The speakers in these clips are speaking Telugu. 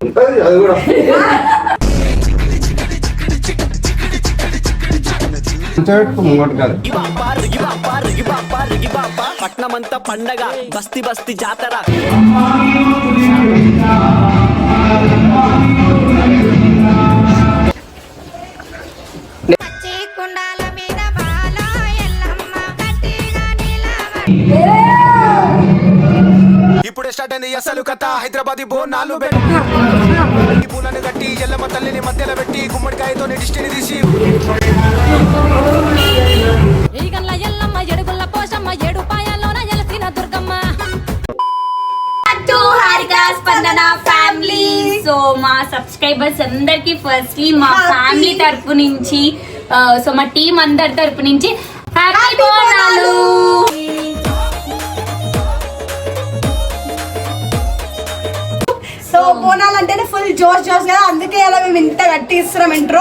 ఉంటుంది అది కూడా పట్నమంతా పండగ బస్తి బస్తి జాతర ఇప్పుడే స్టార్ట్ అయింది అసలు కథ. హైదరాబాద్ బోనాలు నాలుగు ఎల్లమ్మ తల్లిని మధ్యలో పెట్టి గుమ్మడికాయతో దిష్టిని తీసి. ఈగల్ల ఎల్లమ్మ ఎడుగుల్ల పోషమ్మ ఏడు పాయాల్లోన ఎలసిన Durgamma. To Harika Spandana family. So మా సబ్స్క్రైబర్స్ అందరికి ఫస్ట్లీ మా ఫ్యామిలీ తరపు నుంచి సో మా టీం అందరి తరపు నుంచి హ్యాపీ బోనాలు. సో బోనాలు అంటేనే ఫుల్ జోష్ జోష్ కదా అందుకే ఇలా మేము ఇంత గట్టి ఇస్తున్నాం ఇంట్రో.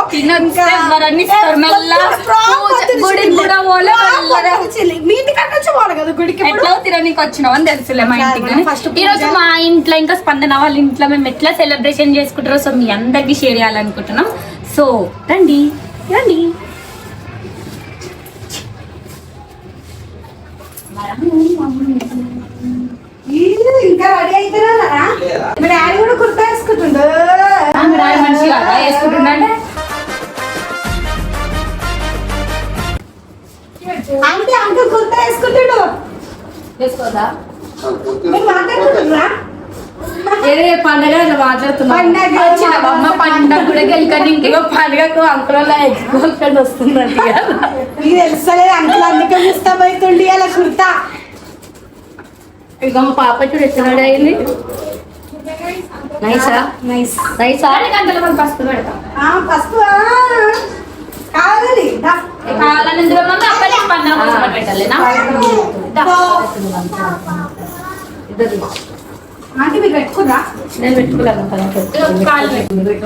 మీ ఇంటికి నుంచి పోవాలి కదా గుడికి ఇప్పుడు. ఎట్లా తినడానికి వచ్చినాం అని తెలుసులే మా ఇంటికి. ఈ రోజు మా ఇంట్లో ఇంకా స్పందన వాళ్ళ ఇంట్లో మేము ఎట్లా సెలబ్రేషన్ చేసుకుంటారో సో మీ అందరికి షేర్ చేయాలనుకుంటున్నాం. సో రండి రండి. ఇంకా రెడీ అవుతున్నారా ఏదే పండగ మాట్లాడుతున్నా. పండగ అమ్మ పండుగ కూడా గెలికని ఇంకో పండగకు అంకుల ఎగ్జిబిషన్ వస్తుందండి మీకు తెలుస్తలేదు అంకుల్ అందుకే ముస్తాబైతుండి అలా కుర్తా ఇక మా పాప చూడు ఎత్తున్నాడు అయింది. నైసా నైస్ నైసా గంటల మనం పసుపు పెడతాం. పసుపు ఆ, కావాలి. కావాలని ఇందులో మమ్మీ అప్పటి పండుగ కోసం పెట్టాలేనా? మీరు పెట్టుకురా నేను.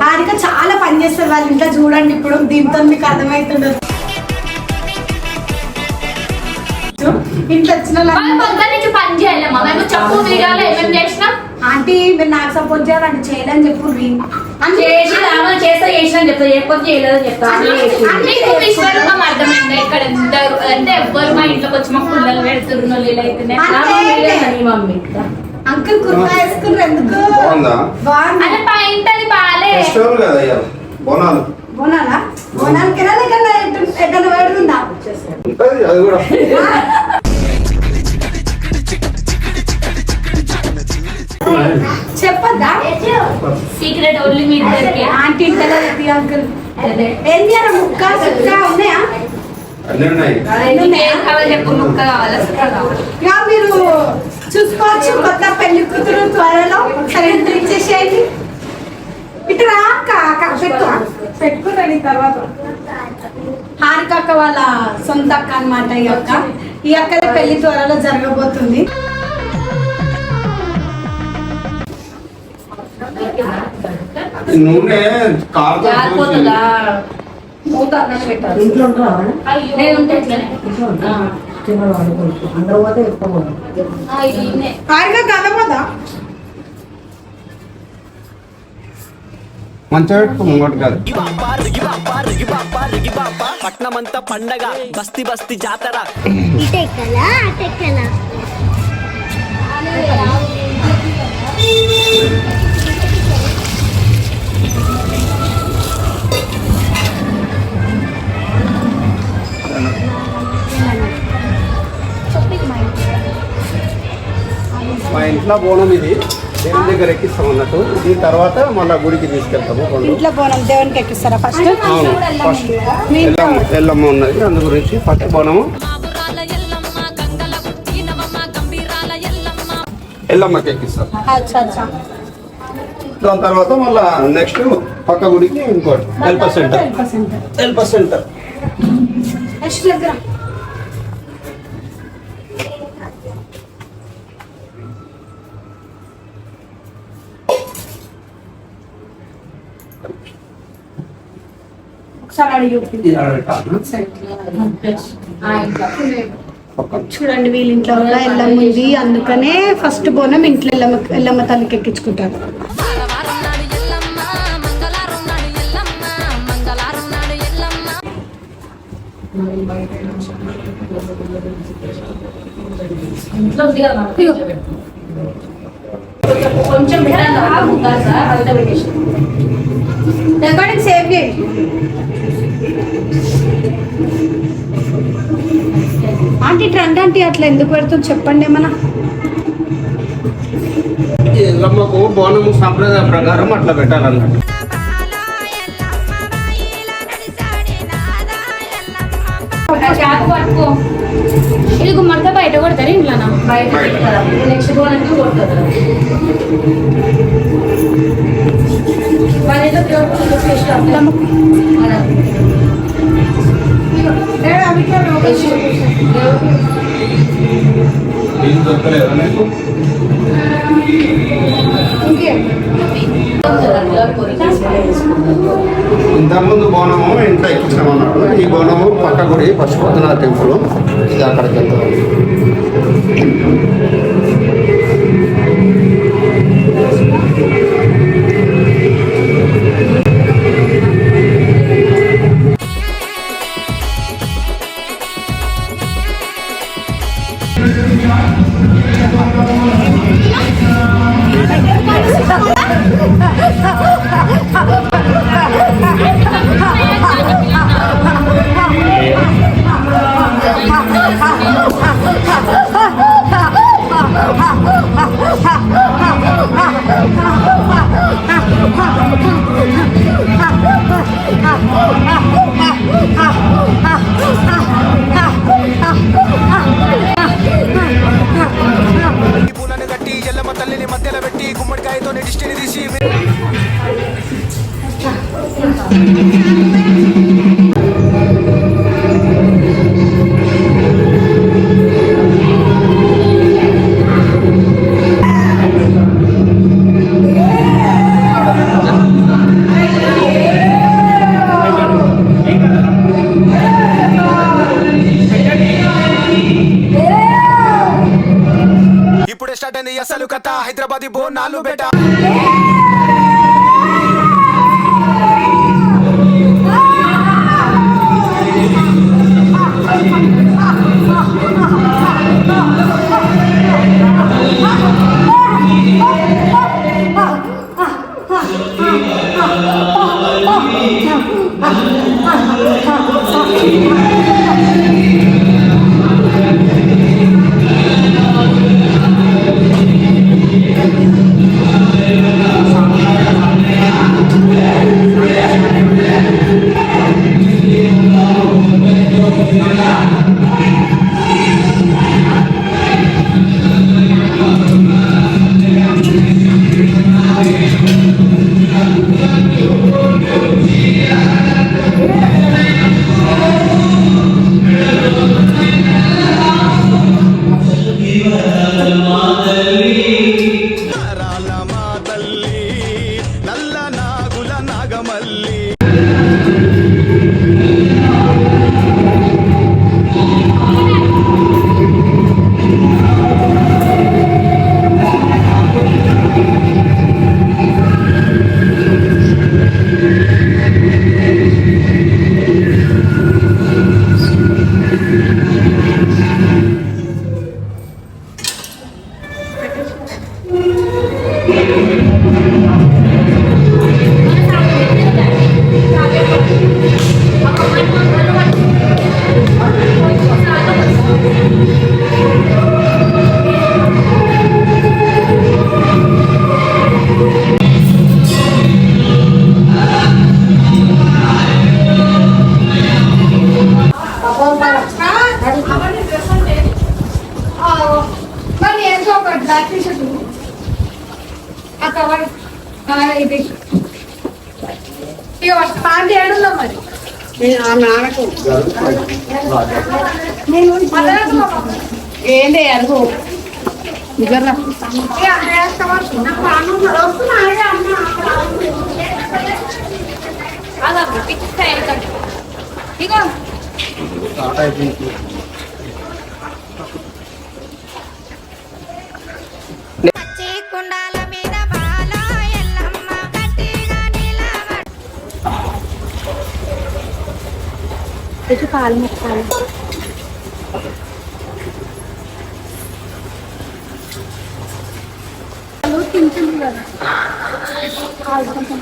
హారిక చాలా పని చేస్తారు వాళ్ళ ఇంట్లో చూడండి ఇప్పుడు. దీంతో మీకు అర్థమవుతుండదు. ఇంట్లో వచ్చిన పని మేము చెప్పు వీడియోలో ఏమేమి చేసినాం ఆంటీ మీరు నాకు సపోర్ట్ చేయాలంటే చేయదని చెప్పు చేసి చేస్తే చేసిన చెప్తా. చేయలేదని అర్థమైంది. ఇక్కడ అంటే ఎవ్వరు మా ఇంట్లోకి వచ్చి మా పిల్లలు పెడుతున్నారు మమ్మీ. అంకుల్ కుర్తా వేసుకున్నారు ఎందుకు? బాగుందా? బాగుంది. అది పాయింట్ అది బాలే. ఫెస్టివల్ కదా అయ్యా బోనాలు. బోనాలా? బోనాలకి ఎక్కడ ఎక్కడ పెడుతుందా? ఉంటుంది అది కూడా. చెప్పద్దా? సీక్రెట్ ఓన్లీ మీ ఇద్దరికి. ఆంటీ ఇంటలో అంకుల్. ఏం చేయాలి? ముక్క సుక్క ఉన్నాయా? అన్నీ ఉన్నాయి. కావాలి చెప్పు ముక్క కావాలా సుక్క కావాలా? ఇక మీరు చూసుకోవచ్చు. కొత్త పెళ్ళి కూతురు త్వరలో ఎంట్రీ ఇచ్చేసేయండి. ఇటు రా అక్క అక్క పెట్టు. పెట్టుకున్నాను ఈ తర్వాత. హారిక అక్క వాళ్ళ సొంత అక్క అనమాట ఈ అక్క. ఈ అక్క పెళ్ళి త్వరలో జరగబోతుంది. నూనె కారుతో జారిపోతుందా మూత అన్నం పెట్టాలి. అయ్యో. నేను ఉంటే ఆ, ఇది ఈయనే. హారిక కదపోదా మంచిగా పెట్టుకో ముంగట కాదు పట్నమంతా పండగ బస్తి బస్తి జాతర. ఇటెక్కలా అటెక్కలా ఇంట్లో బోనం ఇది? దేవుని దగ్గర ఎక్కిస్తాం అన్నట్టు. దీని తర్వాత మళ్ళీ గుడికి తీసుకెళ్తాము ఇంట్లో బోనం? దేవునికి ఎక్కిస్తారా ఫస్ట్? అవును ఫస్ట్ ఎల్లమ్మ ఎల్లమ్మ ఉన్నది అందు గురించి ఫస్ట్ బోనము. ఎల్లమ్మకి ఎక్కిస్తాం. అచ్చా అచ్చా. దాని తర్వాత మళ్ళా నెక్స్ట్ పక్క గుడికి ఇంకోటి. Help centre. Help centre. ఒకసారి అడిగి చూడండి వీళ్ళ ఇంట్లో కూడా ఎల్లమ్మ ఉంది. అందుకనే ఫస్ట్ బోనం ఇంట్లో ఎల్లమ్మ ఎల్లమ్మ తల్లికి ఎక్కించుకుంటారు. కొంచెం రికార్డింగ్ సేవ్ చేయండి ఆంటీ ట్రెండ్ ఆంటీ అట్లా ఎందుకు పెడుతుంది? చెప్పండి ఏమన్నా. ఎల్లమ్మకు బోనము సంప్రదాయ ప్రకారం అట్లా పెట్టాలన్నట్టు. ఇది గుమ్మడితో బయట కొడతారు ఇంట్లోనా బయట పెడతారా నెక్స్ట్ బోనానికి కొడతారు వాళ్ళేదో ఇంతకుముందు బోనము ఇంట్లో ఎక్కించామన్నాడు. ఈ బోనము పక్క గుడి పశుపతినాథ టెంపుల్. ఇది అక్కడికి వెళ్తాం ఈ హైదరాబాద్ బోనాలు బెట నల్ల ఇది. పాండి ఏడుందో మరి. ఏంటి అరుగు. నిజంగా ఇగో పచ్చి గట్టిగా నిలబడి చెప్పేసి కాలు మొక్కాలి తింటుంది కదా కాలు కొంచెం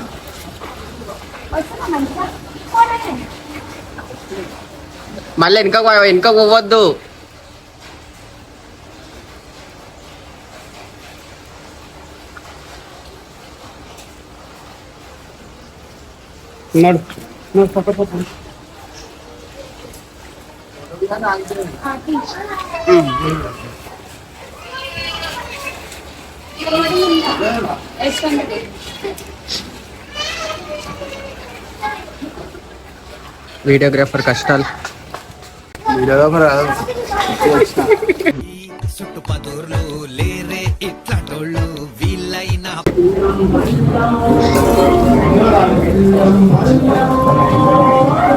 వస్తున్నా మంచిగా పోనీ. మళ్ళీ వెనక వెనక పోవద్దు నడు నడు పక్క పక్క వీడియోగ్రాఫర్ కష్టాలు చుట్టుపదూర్లు లేరే ఇట్లాటోళ్ళు వీళ్ళైనా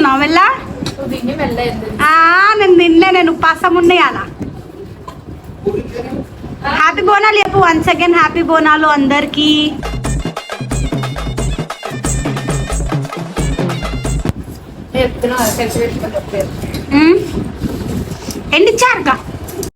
వెళ్ళా? ఆ, నేను తినలే నేను ఉపాసం అలా హ్యాపీ బోనాలు చెప్పు వన్స్ అగైన్ హ్యాపీ బోనాలు అందరికి. ఎండిచ్చారుగా?